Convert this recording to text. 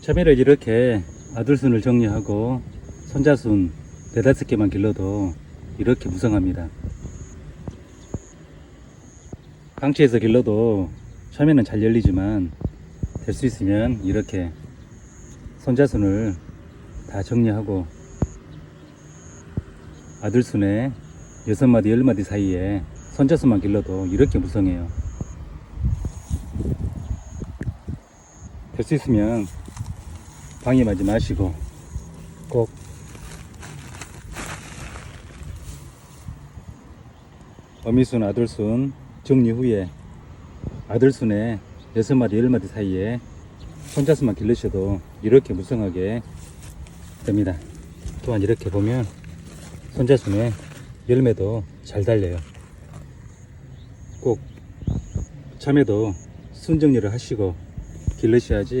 참외를 이렇게 아들순을 정리하고 손자순 네다섯 개만 길러도 이렇게 무성합니다. 방치해서 길러도 참외는 잘 열리지만 될 수 있으면 이렇게 손자순을 다 정리하고 아들순에 여섯 마디 열 마디 사이에 손자순만 길러도 이렇게 무성해요. 될 수 있으면 방해하지 마시고 꼭 어미순 아들순 정리 후에 마디 열 마디 사이에 손자순만 기르셔도 이렇게 무성하게 됩니다. 또한 이렇게 보면 손자순에 열매도 잘 달려요. 꼭 참외도 순정리를 하시고 길르셔야지